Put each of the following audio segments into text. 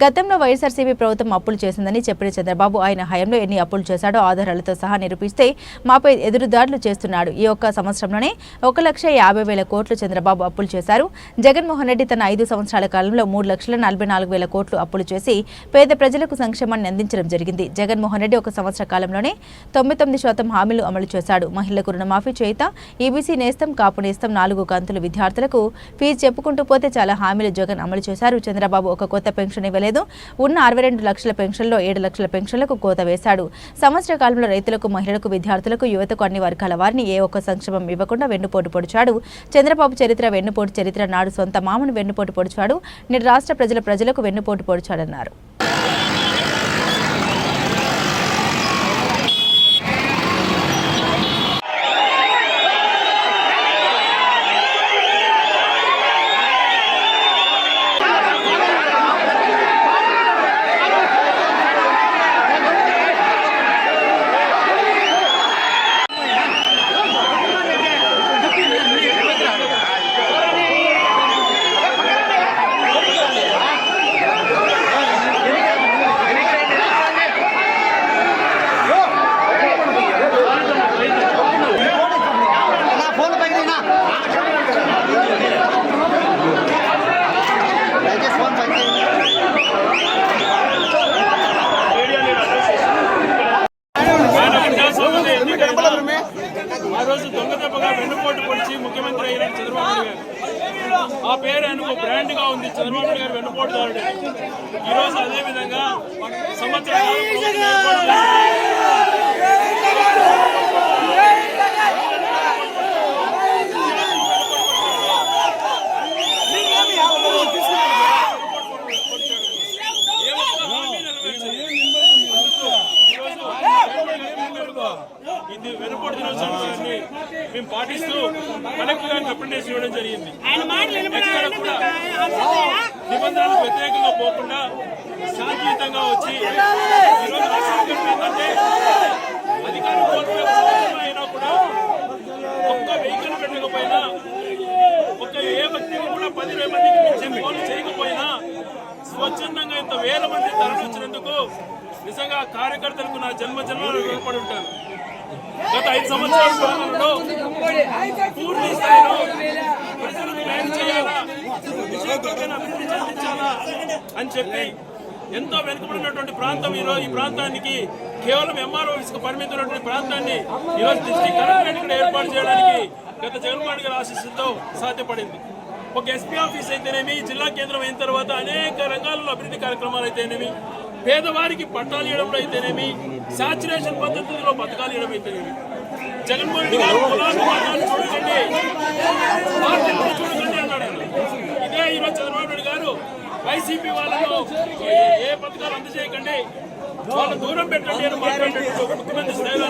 గతంలో వైఎస్ఆర్సీపీ ప్రభుత్వం అప్పులు చేసిందని చెప్పిన చంద్రబాబు ఆయన హయంలో ఎన్ని అప్పులు చేశాడో ఆధారాలతో సహా నిరూపిస్తే మాపై ఎదురుదాడులు చేస్తున్నాడు. ఈ ఒక్క సంవత్సరంలోనే ఒక లక్ష యాభై వేల కోట్లు చంద్రబాబు అప్పులు చేశారు. జగన్మోహన్ రెడ్డి తన ఐదు సంవత్సరాల కాలంలో మూడు లక్షల నలభై నాలుగు వేల కోట్లు అప్పులు చేసి పేద ప్రజలకు సంక్షేమాన్ని అందించడం జరిగింది. జగన్మోహన్ రెడ్డి ఒక సంవత్సర కాలంలోనే తొంభై తొమ్మిది శాతం హామీలు అమలు చేశాడు. మహిళలకు రుణమాఫీ చేత ఈబీసీ నేస్తం కాపు నేస్తం నాలుగు కంతులు విద్యార్థులకు ఫీజు చెప్పుకుంటూ పోతే చాలా హామీలు జగన్ అమలు చేశారు. చంద్రబాబు ఒక కొత్త పెన్షన్ ఇవ్వలేదు ఉన్న అరవై రెండు లక్షల పెన్షన్లో ఏడు లక్షల పెన్షన్లకు కోత వేశాడు. సంవత్సర కాలంలో రైతులకు మహిళలకు విద్యార్థులకు యువతకు అన్ని వర్గాల వారిని ఏ ఒక్క సంక్షేమం ఇవ్వకుండా వెన్నుపోటు పొడిచాడు. చంద్రబాబు చరిత్ర వెన్నుపోటు చరిత్ర నాడు సొంత మామను వెన్నుపోటు పొడిచాడు. నేడు రాష్ట్ర ప్రజల ప్రజలకు వెన్నుపోటు పొడిచాడన్నారు. ఆ వెన్నుపోటు పొడిచి ముఖ్యమంత్రి అయిన చంద్రబాబు నాయుడు గారు. ఆ పేరు ఆయనకు బ్రాండ్గా ఉంది. చంద్రబాబు నాయుడు గారు వెన్నుపోటుదారుడు ఈ రోజు అదే విధంగా సంవత్సర కాలం ప్రభుత్వం ఏర్పాటు చేసి ఏ ఒక్క హామీ నెరవేర్చలేదు. వెనుపడి దినోత్సవాన్ని మేము పాటిస్తూ కలెక్టర్ గారికి రిప్రజెంటేషన్ ఇవ్వడం జరిగింది. కూడా నిబంధనలకు వ్యతిరేకంగా పోకుండా శాంతియుతంగా వచ్చి ఈరోజు రాష్ట్రం ఏంటంటే అధికారం కోల్పోయే సంవత్సరం అయినా కూడా ఒక్క వెహికల్ పెట్టకపోయినా ఒక ఏ వ్యక్తికి కూడా పది మందికి మించి చేయకపోయినా స్వచ్ఛందంగా ఇంత వేల మంది తరలించినందుకు నిజంగా కార్యకర్తలకు నా జన్మ జన్మలు రుణపడి ఉంటాను గత ఐదు సంవత్సరాల పాలనలో పూర్తి స్థాయిలో ప్రజలకు మేలు చేయాలా? విజయవంతంగా అభివృద్ధి చెందించాలా అని చెప్పి ఎంతో వెనుకబడినటువంటి ప్రాంతం ఈరోజు ఈ ప్రాంతానికి కేవలం ఎంఆర్ఓ ఇసుక పరిమితమైనటువంటి ప్రాంతాన్ని ఈరోజు డిస్టిక్ కలెక్టరేట్ ఏర్పాటు చేయడానికి గత జగన్మోహన్ గారి ఆశీస్సులతో సాధ్యపడింది. ఒక ఎస్పీ ఆఫీస్ అయితేనేమి జిల్లా కేంద్రం అయిన తర్వాత అనేక రంగాల్లో అభివృద్ధి కార్యక్రమాలు అయితేనేమి పేదవారికి పట్టాలు ఇవ్వడం అయితేనేమి సాచురేషన్ పద్ధతిలో పథకాలు ఇవ్వడం అయితేనేమి. జగన్మోహన్ రెడ్డి గారు కులాలు మతాలు చూడకండి. చూడకండి అన్నాడు ఇదే ఈరోజు చంద్రబాబు నాయుడు గారు వైసీపీ వాళ్ళను ఏ- పథకాలు అందజేయకండి. వాళ్ళ దూరం పెట్టండి అని మాట్లాడేటువంటి ముఖ్యమంత్రి స్థాయిలో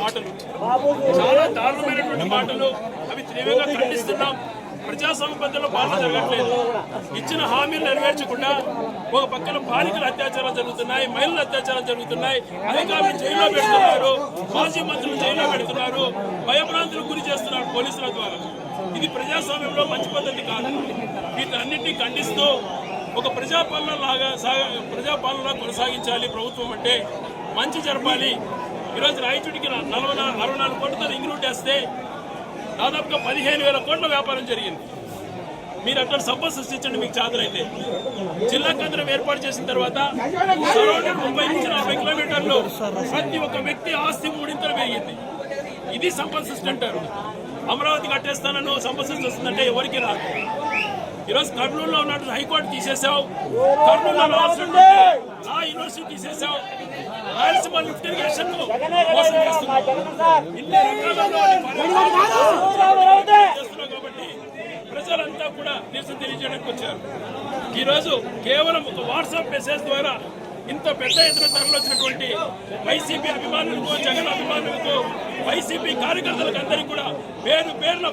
మాటలు. చాలా దారుణమైనటువంటి మాటలు. అవి తీవ్రంగా ఖండిస్తున్నాం. ప్రజాస్వామ్య పద్ధతిలో పాలన జరగట్లేదు. ఇచ్చిన హామీలు నెరవేర్చకుండా ఒక పక్కన బాలికల అత్యాచారాలు జరుగుతున్నాయి మహిళల అత్యాచారాలు జరుగుతున్నాయి అధికారులు జైల్లో పెడుతున్నారు మాజీ మంత్రులు జైల్లో పెడుతున్నారు భయభ్రాంతులకు గురి చేస్తున్నారు పోలీసుల ద్వారా. ఇది ప్రజాస్వామ్యంలో మంచి పద్ధతి కాదు. వీటన్నిటిని ఖండిస్తూ ఒక ప్రజాపాలన లాగా సాగ ప్రజాపాలన కొనసాగించాలి ప్రభుత్వం అంటే మంచి జరపాలి. ఈరోజు రాయచుడికి నలభై నాలుగు అరవై నాలుగు కోట్లతో రింగ్ రూట్ వేస్తే దాదాపుగా పదిహేను వేల కోట్ల వ్యాపారం జరిగింది. మీరు అక్కడ సభ సృష్టించండి మీకు చాదరైతే జిల్లా కేంద్రం ఏర్పాటు చేసిన తర్వాత సరౌండెడ్ ముప్పై నుంచి నలభై కిలోమీటర్లు ప్రతి ఒక్క వ్యక్తి ఆస్తి మూడింతలు పెరిగింది. ఇది సంపద సృష్టి అంటారు. అమరావతి కట్టేస్తానని సంపద సృష్టి వస్తుందంటే ఎవరికి రాదు. ఈరోజు కర్నూలులో ఉన్నట్టు హైకోర్టు తీసేసావు కర్నూలులో లా యూనివర్సిటీ తీసేసావు రాయలసీమ మోసం కాబట్టి ప్రజలంతా కూడా నిరసన తెలియజేయడానికి వచ్చారు. ఈరోజు కేవలం ఒక వాట్సాప్ మెసేజ్ ద్వారా ఇంత పెద్ద ఎత్తున తరలివచ్చినటువంటి వైసీపీ అభిమానులకు జగన్ అభిమానులకు వైసీపీ కార్యకర్తలకు అందరికీ కూడా పేరు పేరున